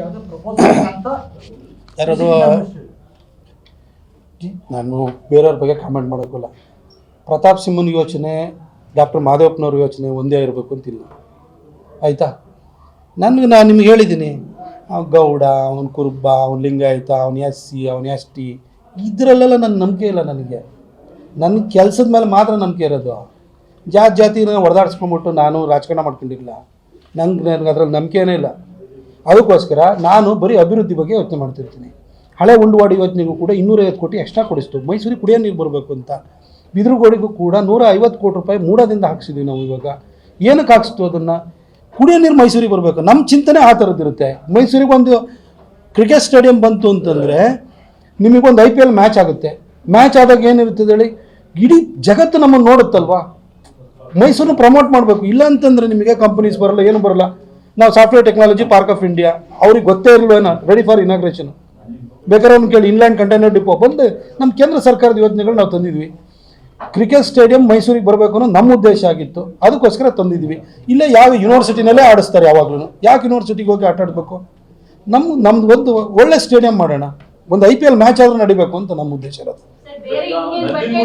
ಯಾವುದೇ ಪ್ರಪೋಸಲ್ ಅಂತ ಯಾರಾದ್ರು ನಾನು ಬೇರೆಯವ್ರ ಬಗ್ಗೆ ಕಾಮೆಂಟ್ ಮಾಡೋಕ್ಕಲ್ಲ. ಪ್ರತಾಪ್ ಸಿಂಹನ ಯೋಚನೆ ಡಾಕ್ಟರ್ ಮಾದೇವಪ್ಪನವ್ರ ಯೋಚನೆ ಒಂದೇ ಇರಬೇಕು ಅಂತಿಲ್ಲ. ಆಯಿತಾ? ನನಗೆ ನಾನು ನಿಮ್ಗೆ ಹೇಳಿದ್ದೀನಿ. ಅವ್ನು ಗೌಡ ಅವ್ನ ಕುರುಬ ಅವ್ನು ಲಿಂಗಾಯತ ಅವ್ನು ಎಸ್ ಸಿ ಅವ್ನು ಎಸ್ ಟಿ ಇದರಲ್ಲೆಲ್ಲ ನನ್ನ ನಂಬಿಕೆ ಇಲ್ಲ ನನಗೆ. ನನ್ನ ಕೆಲಸದ ಮೇಲೆ ಮಾತ್ರ ನಂಬಿಕೆ ಇರೋದು. ಜಾತಿ ಜಾತಿನ ಹೊಡೆದಾಡಿಸ್ಕೊಂಬಿಟ್ಟು ನಾನು ರಾಜಕಾರಣ ಮಾಡ್ಕೊಂಡಿಲ್ಲ ನಂಗೆ ನನಗೆ ಅದ್ರಲ್ಲಿ ನಂಬಿಕೆನೇ ಇಲ್ಲ. ಅದಕ್ಕೋಸ್ಕರ ನಾನು ಬರೀ ಅಭಿವೃದ್ಧಿ ಬಗ್ಗೆ ಯೋಚನೆ ಮಾಡ್ತಿರ್ತೀನಿ. ಹಳೆ ಉಂಡುವಾಡಿ ಯೋಜನೆಗೂ ಕೂಡ ಇನ್ನೂರೈವತ್ತು ಕೋಟಿ ಎಕ್ಸ್ಟ್ರಾ ಕೊಡಿಸ್ತು. ಮೈಸೂರಿಗೆ ಕುಡಿಯೋ ನೀರು ಬರಬೇಕು ಅಂತ. ಬಿದಿರುಗೋಡಿಗೂ ಕೂಡ ನೂರ ಐವತ್ತು ಕೋಟಿ ರೂಪಾಯಿ ಮೂಡದಿಂದ ಹಾಕ್ಸಿದ್ವಿ ನಾವು ಇವಾಗ. ಏನಕ್ಕೆ ಹಾಕ್ಸ್ತು ಅದನ್ನು? ಕುಡಿಯೋ ನೀರು ಮೈಸೂರಿಗೆ ಬರಬೇಕು. ನಮ್ಮ ಚಿಂತನೆ ಆ ಥರದ್ದಿರುತ್ತೆ ಮೈಸೂರಿಗೆ ಒಂದು ಕ್ರಿಕೆಟ್ ಸ್ಟೇಡಿಯಂ ಬಂತು ಅಂತಂದರೆ ನಿಮಗೊಂದು ಐ ಪಿ ಎಲ್ ಮ್ಯಾಚ್ ಆಗುತ್ತೆ. ಮ್ಯಾಚ್ ಆದಾಗ ಏನಿರುತ್ತೆ ಹೇಳಿ, ಇಡೀ ಜಗತ್ತು ನಮ್ಮನ್ನು ನೋಡುತ್ತಲ್ವಾ? ಮೈಸೂರು ಪ್ರಮೋಟ್ ಮಾಡಬೇಕು. ಇಲ್ಲ ಅಂತಂದ್ರೆ ನಿಮಗೆ ಕಂಪನೀಸ್ ಬರಲ್ಲ, ಏನು ಬರಲ್ಲ. ನಾವು software technology park of India ಅವ್ರಿಗೆ ಗೊತ್ತೇ ಇರಲ್ವೇನೋ ರೆಡಿ ಫಾರ್ ಇನಾಗ್ರೇಷನ್ ಬೇಕಾದ್ರೆ ಅವ್ನು ಕೇಳಿ ಇನ್ಲ್ಯಾಂಡ್ ಕಂಟೈನರ್ ಡಿಪೋ ಬಂದು ನಮ್ಮ ಕೇಂದ್ರ ಸರ್ಕಾರದ ಯೋಜನೆಗಳು ನಾವು ತಂದಿದ್ವಿ. ಕ್ರಿಕೆಟ್ ಸ್ಟೇಡಿಯಂ ಮೈಸೂರಿಗೆ ಬರಬೇಕು ಅನ್ನೋ ನಮ್ಮ ಉದ್ದೇಶ ಆಗಿತ್ತು. ಅದಕ್ಕೋಸ್ಕರ ತಂದಿದ್ವಿ. ಇಲ್ಲೇ ಯಾವ ಯೂನಿವರ್ಸಿಟಿನಲ್ಲೇ ಆಡಿಸ್ತಾರೆ ಯಾವಾಗಲೂ ಯಾಕೆ ಯೂನಿವರ್ಸಿಟಿಗೆ ಹೋಗಿ ಆಟ ಆಡಬೇಕು? ನಮ್ಮ ನಮ್ದು ಒಂದು ಒಳ್ಳೆ ಸ್ಟೇಡಿಯಂ ಮಾಡೋಣ. ಒಂದು ಐ ಪಿ ಎಲ್ ಮ್ಯಾಚ್ ಆದರೂ ನಡಿಬೇಕು ಅಂತ ನಮ್ಮ ಉದ್ದೇಶ ಇರೋದು.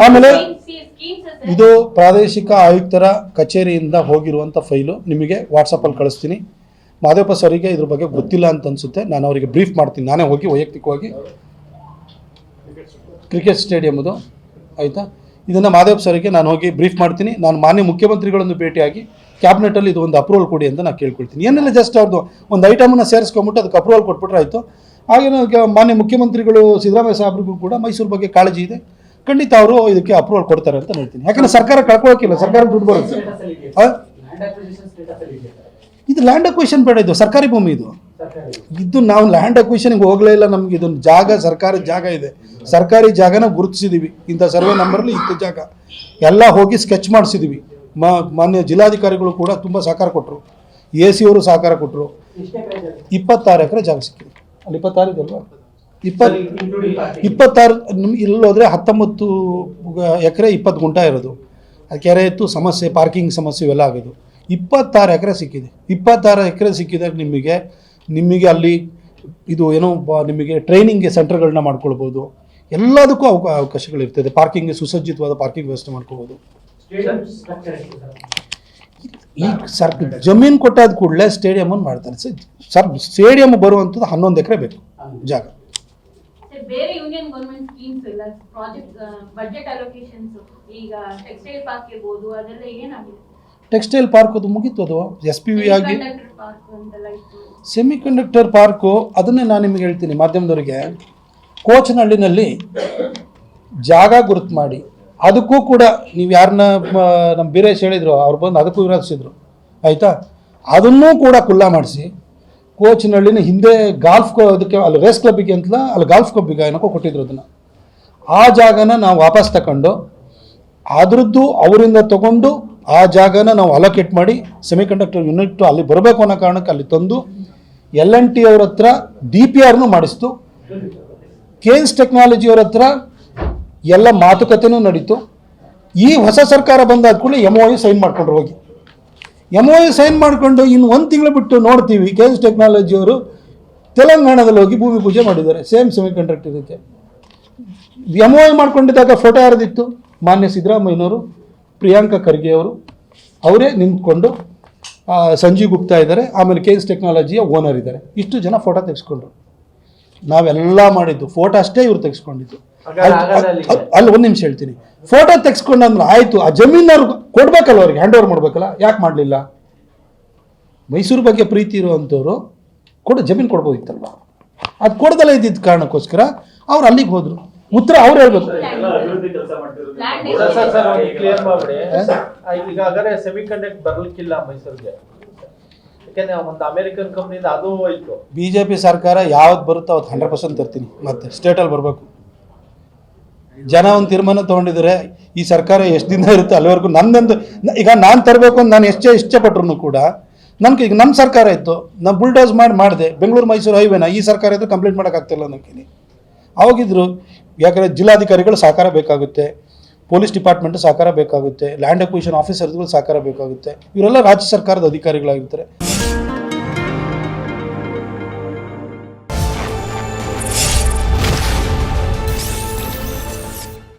ಆಮೇಲೆ. ಇದು ಪ್ರಾದೇಶಿಕ ಆಯುಕ್ತರ ಕಚೇರಿಯಿಂದ ಹೋಗಿರುವಂಥ ಫೈಲು ನಿಮಗೆ ವಾಟ್ಸಪ್ಪಲ್ಲಿ ಕಳಿಸ್ತೀನಿ. ಮಾದೇವಪ್ಪ ಸರಿಗೆ ಇದ್ರ ಬಗ್ಗೆ ಗೊತ್ತಿಲ್ಲ ಅಂತ ಅನಿಸುತ್ತೆ. ನಾನು ಅವರಿಗೆ ಬ್ರೀಫ್ ಮಾಡ್ತೀನಿ. ನಾನೇ ಹೋಗಿ ವೈಯಕ್ತಿಕವಾಗಿ ಕ್ರಿಕೆಟ್ ಸ್ಟೇಡಿಯಮ್ದು ಆಯಿತಾ? ಇದನ್ನು ಮಾದೇವಪ್ಪ ಸರಿಗೆ ನಾನು ಹೋಗಿ ಬ್ರೀಫ್ ಮಾಡ್ತೀನಿ. ನಾನು ಮಾನ್ಯ ಮುಖ್ಯಮಂತ್ರಿಗಳನ್ನು ಭೇಟಿಯಾಗಿ ಕ್ಯಾಬಿನೆಟಲ್ಲಿ ಇದು ಒಂದು ಅಪ್ರೂವಲ್ ಕೊಡಿ ಅಂತ ನಾನು ಕೇಳ್ಕೊಳ್ತೀನಿ. ಏನೆಲ್ಲ ಜಸ್ಟ್ ಅವ್ರದ್ದು ಒಂದು ಐಟಮನ್ನು ಸೇರಿಸ್ಕೊಂಬಿಟ್ಟು ಅದಕ್ಕೆ ಅಪ್ರೂವಲ್ ಕೊಟ್ಬಿಟ್ರೆ ಆಯಿತು. ಹಾಗೇನು ಮಾನ್ಯ ಮುಖ್ಯಮಂತ್ರಿಗಳು ಸಿದ್ದರಾಮಯ್ಯ ಸಾಹೇಬ್ರಿಗೂ ಕೂಡ ಮೈಸೂರು ಬಗ್ಗೆ ಕಾಳಜಿ ಇದೆ. ಖಂಡಿತ ಅವರು ಇದಕ್ಕೆ ಅಪ್ರೂವಲ್ ಕೊಡ್ತಾರೆ ಅಂತ ಹೇಳ್ತೀನಿ. ಯಾಕಂದ್ರೆ ಸರ್ಕಾರ ಕಳ್ಕೊಳಕ್ಕಿಲ್ಲ. ಸರ್ಕಾರ ದುಡ್ಡು ಬರುತ್ತೆ? ಇದು ಲ್ಯಾಂಡ್ ಅಕ್ವಿಷನ್ ಬೇಡ ಇದು ಸರ್ಕಾರಿ ಭೂಮಿ ಇದು. ಇದು ನಾವು ಲ್ಯಾಂಡ್ ಅಕ್ವಿಷನ್ಗೆ ಹೋಗಲೇ ಇಲ್ಲ ನಮ್ಗೆ ಇದೊಂದು ಜಾಗ ಸರ್ಕಾರಿ ಜಾಗ ಇದೆ. ಸರ್ಕಾರಿ ಜಾಗನ ಗುರುತಿಸಿದೀವಿ. ಇಂಥ ಸರ್ವೆ ನಂಬರಲ್ಲಿ ಇಂಥ ಜಾಗ. ಎಲ್ಲ ಹೋಗಿ ಸ್ಕೆಚ್ ಮಾಡಿಸಿದೀವಿ. ಮಾ ಮಾನ್ಯ ಜಿಲ್ಲಾಧಿಕಾರಿಗಳು ಕೂಡ ತುಂಬ ಸಹಕಾರ ಕೊಟ್ಟರು ಎ ಸಿ ಅವರು ಸಹಕಾರ ಕೊಟ್ಟರು ಇಪ್ಪತ್ತಾರು ಎಕರೆ ಜಾಗ ಸಿಕ್ಕಿದೆ. ಅಲ್ಲಿ ಇಪ್ಪತ್ತಾರು ಇದಲ್ವಾ ಇಪ್ಪತ್ತು ಇಪ್ಪತ್ತಾರು ನಿಮ್ಗೆ ಇಲ್ಲಿ ಹೋದರೆ ಹತ್ತೊಂಬತ್ತು ಎಕರೆ ಇಪ್ಪತ್ತು ಗುಂಟ ಇರೋದು. ಅದು ಕೆರೆ ಇತ್ತು ಸಮಸ್ಯೆ ಪಾರ್ಕಿಂಗ್ ಸಮಸ್ಯೆ ಇವೆಲ್ಲ ಆಗೋದು. ಇಪ್ಪತ್ತಾರು ಎಕರೆ ಸಿಕ್ಕಿದೆ. ಇಪ್ಪತ್ತಾರು ಎಕರೆ ಸಿಕ್ಕಿದಾಗ ನಿಮಗೆ ನಿಮಗೆ ಅಲ್ಲಿ ಇದು ಏನೋ ಬ- ನಿಮಗೆ ಟ್ರೈನಿಂಗ್ಗೆ ಸೆಂಟರ್ಗಳನ್ನ ಮಾಡ್ಕೊಳ್ಬೋದು. ಎಲ್ಲದಕ್ಕೂ ಅವ ಅವಕಾಶಗಳಿರ್ತದೆ. ಪಾರ್ಕಿಂಗ್ಗೆ ಸುಸಜ್ಜಿತವಾದ ಪಾರ್ಕಿಂಗ್ ವ್ಯವಸ್ಥೆ ಮಾಡ್ಕೋಬೋದು ಈ ಸರ್ ಜಮೀನು ಕೊಟ್ಟಾದ ಕೂಡಲೇ ಸ್ಟೇಡಿಯಮನ್ನು ಮಾಡ್ತಾರೆ. ಸರ್ ಸರ್ ಸ್ಟೇಡಿಯಮ್ ಬರುವಂಥದ್ದು ಹನ್ನೊಂದು ಎಕರೆ ಬೇಕು ಜಾಗ. ಬೇರೆ ಯೂನಿಯನ್ ಗವರ್ಮೆಂಟ್ ಸ್ಕೀಮ್ಸ್ ಎಲ್ಲ ಪ್ರಾಜೆಕ್ಟ್ ಬಜೆಟ್ ಅಲೋಕೇಶನ್ಸ್ ಈಗ ಟೆಕ್ಸ್ಟೈಲ್ ಪಾರ್ಕ್ ಇರ್ಬೋದು ಅದೆಲ್ಲ ಏನಾಗಿದೆ? ಟೆಕ್ಸ್ಟೈಲ್ ಪಾರ್ಕ್ ಅದು ಮುಗೀತು ಅದು? ಎಸ್ ಪಿ ವಿ ಆಗಿ? ಸೆಮಿ ಕಂಡಕ್ಟರ್ ಪಾರ್ಕು ಅದನ್ನೇ ನಾನು ನಿಮಗೆ ಹೇಳ್ತೀನಿ ಮಾಧ್ಯಮದವರಿಗೆ. ಕೋಚನಹಳ್ಳಿನಲ್ಲಿ ಜಾಗ ಗುರುತು ಮಾಡಿ. ಅದಕ್ಕೂ ಕೂಡ ನೀವು ಯಾರನ್ನ ನಮ್ಮ ಬೀರೇಶ್ ಹೇಳಿದ್ರು ಅವ್ರು ಬಂದು ಅದಕ್ಕೂ ವಿರೋಧಿಸಿದ್ರು. ಆಯಿತಾ? ಅದನ್ನೂ ಕೂಡ ಕುಲ್ಲ ಮಾಡಿಸಿ ಕೋಚನಹಳ್ಳಿನ ಹಿಂದೆ ಗಾಲ್ಫ್ ಅದಕ್ಕೆ ಅಲ್ಲಿ ರೇಸ್ ಕ್ಲಬ್ಬಿಗೆ ಅಂತಲ್ಲ ಅಲ್ಲಿ ಗಾಲ್ಫ್ ಕ್ಲಬ್ಬಿಗೆ ಏನಕ್ಕೋ ಕೊಟ್ಟಿದ್ರು ಅದನ್ನು. ಆ ಜಾಗನ ನಾವು ವಾಪಸ್ ತಗೊಂಡು ಅದರದ್ದು ಅವರಿಂದ ತಗೊಂಡು ಆ ಜಾಗನ ನಾವು ಅಲೋಕೇಟ್ ಮಾಡಿ ಸೆಮಿಕಂಡಕ್ಟರ್ ಯೂನಿಟ್ ಅಲ್ಲಿ ಬರಬೇಕು ಅನ್ನೋ ಕಾರಣಕ್ಕೆ ಅಲ್ಲಿ ತಂದು ಎಲ್ ಎನ್ ಟಿ ಅವ್ರ ಹತ್ರ ಡಿ ಪಿ ಆರ್ನು ಮಾಡಿಸ್ತು. ಕೇನ್ಸ್ ಟೆಕ್ನಾಲಜಿ ಅವ್ರ ಹತ್ರ ಎಲ್ಲ ಮಾತುಕತೆನೂ ನಡೀತು. ಈ ಹೊಸ ಸರ್ಕಾರ ಬಂದಾದ ಕೂಡಲೇ ಎಂ ಒ ಸೈನ್ ಮಾಡ್ಕೊಂಡ್ರು ಹೋಗಿ. ಎಂ ಒ ಸೈನ್ ಮಾಡಿಕೊಂಡು ಇನ್ನು ಒಂದು ತಿಂಗಳು ಬಿಟ್ಟು ನೋಡ್ತೀವಿ ಕೇನ್ಸ್ ಟೆಕ್ನಾಲಜಿ ಅವರು ತೆಲಂಗಾಣದಲ್ಲಿ ಹೋಗಿ ಭೂಮಿ ಪೂಜೆ ಮಾಡಿದ್ದಾರೆ. ಸೇಮ್ ಸೆಮಿ ಕಂಡಕ್ಟರ್ ಇದಕ್ಕೆ ಎಂ ಒ ಮಾಡ್ಕೊಂಡಿದ್ದಾಗ ಫೋಟೋ ಯಾರ್ದಿತ್ತು? ಮಾನ್ಯ ಸಿದ್ದರಾಮಯ್ಯನವರು. ಪ್ರಿಯಾಂಕಾ ಖರ್ಗೆ ಅವರು ಅವರೇ ನಿಂತ್ಕೊಂಡು ಸಂಜೀವ್ ಗುಪ್ತಾ ಇದ್ದಾರೆ ಆಮೇಲೆ ಕೇನ್ಸ್ ಟೆಕ್ನಾಲಜಿಯ ಓನರ್ ಇದ್ದಾರೆ. ಇಷ್ಟು ಜನ ಫೋಟೋ ತೆಗೆಸ್ಕೊಂಡ್ರು. ನಾವೆಲ್ಲ ಮಾಡಿದ್ದು ಫೋಟೋ ಅಷ್ಟೇ ಇವ್ರು ತೆಗೆಸ್ಕೊಂಡಿದ್ದು. ಅಲ್ಲಿ ಒಂದು ನಿಮಿಷ ಹೇಳ್ತೀನಿ. ಫೋಟೋ ತೆಗೆಸ್ಕೊಂಡಂದ್ರೆ ಆಯಿತು ಆ ಜಮೀನವ್ರು ಕೊಡ್ಬೇಕಲ್ಲ ಅವ್ರಿಗೆ ಹ್ಯಾಂಡ್ ಓವರ್ ಮಾಡ್ಬೇಕಲ್ಲ ಯಾಕೆ ಮಾಡಲಿಲ್ಲ? ಮೈಸೂರು ಬಗ್ಗೆ ಪ್ರೀತಿ ಇರುವಂಥವ್ರು ಕೊಡು ಜಮೀನು ಕೊಡ್ಬೋದಿತ್ತಲ್ವ? ಅದು ಕೊಡ್ದಲ್ಲ ಇದ್ದಿದ್ದ ಕಾರಣಕ್ಕೋಸ್ಕರ ಅವ್ರು ಅಲ್ಲಿಗೆ ಹೋದರು. ಉತ್ತರ ಅವ್ರು ಹೇಳ್ಬೇಕು. ಸರ್ ಸರ್ ಸರ್ ಕ್ಲಿಯರ್ ಮಾಡ್ಬಿಡಿ. ಈಗ ಹಾಗಾದ್ರೆ ಸೆಮಿ ಕಂಡಕ್ಟ್ ಬರ್ಲಿಕ್ಕಿಲ್ಲ ಮೈಸೂರಿಗೆ. ಯಾಕೆಂದ್ರೆ ಒಂದು ಅಮೆರಿಕನ್ ಕಂಪ್ನಿಯಿಂದ ಅದು ಹೋಯ್ತು. ಬಿ ಜೆ ಸರ್ಕಾರ ಯಾವ್ದು ಬರುತ್ತೋ ಅವತ್ತು ಹಂಡ್ರೆಡ್ ಪರ್ಸೆಂಟ್ ತರ್ತೀನಿ. ಮತ್ತೆ ಸ್ಟೇಟಲ್ಲಿ ಬರಬೇಕು. ಜನ ಒಂದು ತೀರ್ಮಾನ ತಗೊಂಡಿದ್ರೆ ಈ ಸರ್ಕಾರ ಎಷ್ಟು ದಿನ ಇರುತ್ತೆ ಅಲ್ಲಿವರೆಗೂ ನನ್ನೊಂದು ಈಗ ನಾನು ತರಬೇಕು ಅಂತ ನಾನು ಎಷ್ಟೇ ಇಷ್ಟಪಟ್ರು ಕೂಡ ನನ್ಗೆ ಈಗ ನಮ್ಮ ಸರ್ಕಾರ ಇತ್ತು. ನಾನು ಬುಲ್ಡೋಸ್ ಮಾಡಿ ಮಾಡಿದೆ. ಬೆಂಗಳೂರು ಮೈಸೂರು ಹೈವೇನ ಈ ಸರ್ಕಾರ ಇದ್ರೆ ಕಂಪ್ಲೀಟ್ ಮಾಡೋಕ್ಕಾಗ್ತಿಲ್ಲ ನನಗೆ ಅವಾಗಿದ್ರು ಯಾಕಂದರೆ ಜಿಲ್ಲಾಧಿಕಾರಿಗಳು ಸಹಕಾರ ಬೇಕಾಗುತ್ತೆ, ಪೊಲೀಸ್ ಡಿಪಾರ್ಟ್ಮೆಂಟ್ ಸಹಕಾರ ಬೇಕಾಗುತ್ತೆ ಲ್ಯಾಂಡ್ ಅಕ್ವಿಷನ್ ಆಫೀಸರ್ಗಳು ಸಹಕಾರ ಬೇಕಾಗುತ್ತೆ. ಇವರೆಲ್ಲ ರಾಜ್ಯ ಸರ್ಕಾರದ ಅಧಿಕಾರಿಗಳಾಗಿರ್ತಾರೆ.